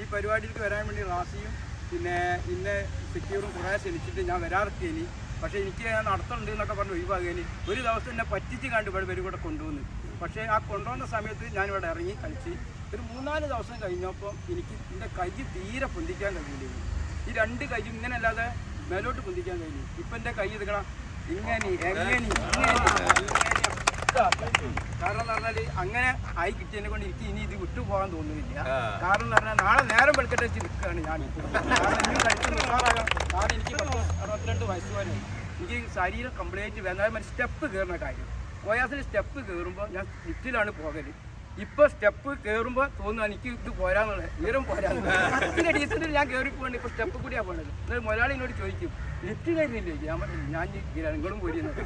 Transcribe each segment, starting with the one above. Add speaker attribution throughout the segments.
Speaker 1: ഈ പരിപാടിക്ക് വരാൻ വേണ്ടി റാസിയും പിന്നെ ഇന്നെ സെക്യൂറും കുറേ ക്ഷണിച്ചിട്ട് ഞാൻ വരാറിക്കേനി. പക്ഷേ എനിക്ക് ഞാൻ നടത്തുന്നുണ്ട് എന്നൊക്കെ പറഞ്ഞ് ഒഴിവാകേനി. ഒരു ദിവസം എന്നെ പറ്റിച്ച് കണ്ട് ഇവിടെ വരും കൂടെ കൊണ്ടുവന്ന്. പക്ഷേ ആ കൊണ്ടുവന്ന സമയത്ത് ഞാനിവിടെ ഇറങ്ങി കളിച്ച്. ഒരു മൂന്നാൽ ദിവസം കഴിഞ്ഞപ്പോൾ എനിക്ക് എന്റെ കൈ തീരെ പൊന്തിക്കാൻ കഴിയില്ല. ഈ രണ്ട് കൈയും ഇങ്ങനെ അല്ലാതെ മേലോട്ട് പൊന്തിക്കാൻ കഴിയില്ല. ഇപ്പം എന്റെ കൈ എടുക്കണം ഇങ്ങനെ എങ്ങനെ ഇങ്ങനെ. കാരണം എന്ന് പറഞ്ഞാൽ അങ്ങനെ ആയി കിട്ടിയതിനെ കൊണ്ട് എനിക്ക് ഇനി ഇത് വിട്ടുപോകാൻ തോന്നുന്നില്ല. കാരണം എന്ന് പറഞ്ഞാൽ നാളെ നേരം വെളുക്കട്ടെ വെച്ച് നിൽക്കുകയാണ് ഞാൻ. കാരണം ഇനിയും എനിക്ക് പത്ത് അറുപത്തിരണ്ട് വയസ്സ് വരെ എനിക്ക് ശരീരം കംപ്ലീറ്റ് വേണ്ട. സ്റ്റെപ്പ് കയറുന്ന കാര്യം. കോയാസിൽ സ്റ്റെപ്പ് കയറുമ്പോൾ ഞാൻ ലിഫ്റ്റിലാണ് പോകൽ. ഇപ്പൊ സ്റ്റെപ്പ് കേറുമ്പോ തോന്നുന്നു എനിക്ക് ഇത് പോരാന്നുള്ളത്. ഉയരം പോരാന്ന്. പത്തിന്റെ ഡീസന്റിൽ ഞാൻ കേറി പോകണ്ട ഇപ്പൊ സ്റ്റെപ്പ് കൂടിയാ പോണത്. എന്നാൽ മുതലാളി എന്നോട് ചോദിക്കും ലിഫ്റ്റ് കയറിയില്ലേ ഞാൻ ഞാൻ ഗ്രഹങ്ങളും പോരുന്നത്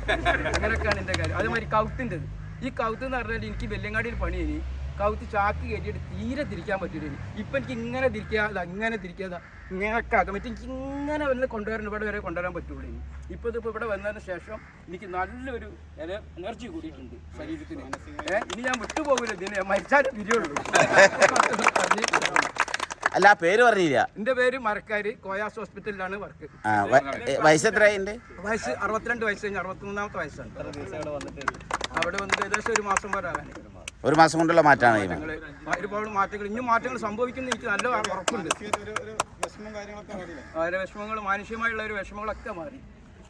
Speaker 1: അങ്ങനെയൊക്കെയാണ് എന്റെ കാര്യം. അതേമാതിരി കൗത്തിന്റെത്. ഈ കൗത്ത് എന്ന് പറഞ്ഞാൽ എനിക്ക് വെല്ലങ്ങാടിയിൽ പണി ഇനി കൗത്ത് ചാക്ക് കയറ്റിയിട്ട് തീരെ തിരിക്കാൻ പറ്റില്ല ഇപ്പൊ എനിക്ക് ഇങ്ങനെ തിരിക്കാതെ അങ്ങനെ തിരിക്കാതെ ഇങ്ങനെയൊക്കെ ആക്കാൻ പറ്റും. എനിക്ക് ഇങ്ങനെ വന്ന് കൊണ്ടുവരാൻ ഇവിടെ വരെ കൊണ്ടുവരാൻ പറ്റുള്ളൂ ഇനി. ഇപ്പൊ ഇതിപ്പോ ഇവിടെ വന്നതിന് ശേഷം എനിക്ക് നല്ലൊരു എനർജി കൂടിയിട്ടുണ്ട് ശരീരത്തിന്. ഏഹ് ഇനി ഞാൻ വിട്ടുപോകില്ല ഇതിന് മരിച്ചാലും തിരിയുള്ളൂ.
Speaker 2: അല്ല പേര് പറഞ്ഞില്ല.
Speaker 1: എന്റെ പേര് മരക്കാര് കോയാസ് ഹോസ്പിറ്റലിലാണ് വർക്ക്.
Speaker 2: വയസ്സ് എത്രയുണ്ട്
Speaker 1: വയസ്സ് അറുപത്തിരണ്ട് വയസ്സ് കഴിഞ്ഞ് അറുപത്തിമൂന്നാമത്തെ വയസ്സാണ്. അവിടെ വന്നിട്ട് ഏകദേശം ഒരു മാസം വരെ ആകാൻ
Speaker 2: ഒരു മാസം കൊണ്ടുള്ള മാറ്റാണ്
Speaker 1: ഇനി ഒരുപാട് മാറ്റങ്ങൾ ഇനിയും മാറ്റങ്ങൾ സംഭവിക്കുന്ന എനിക്ക് നല്ല ഉറപ്പുണ്ട്. അവരെ വിഷമങ്ങൾ മാനുഷികമായുള്ള ഒരു വിഷമങ്ങളൊക്കെ മാറി.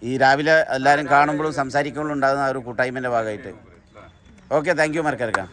Speaker 2: ഈ രാവിലെ എല്ലാവരും കാണുമ്പോഴും സംസാരിക്കുമ്പോഴും ഉണ്ടാകുന്ന ഒരു കൂട്ടായ്മന്റെ ഭാഗമായിട്ട്. Okay thank you മറക്കരക്കാം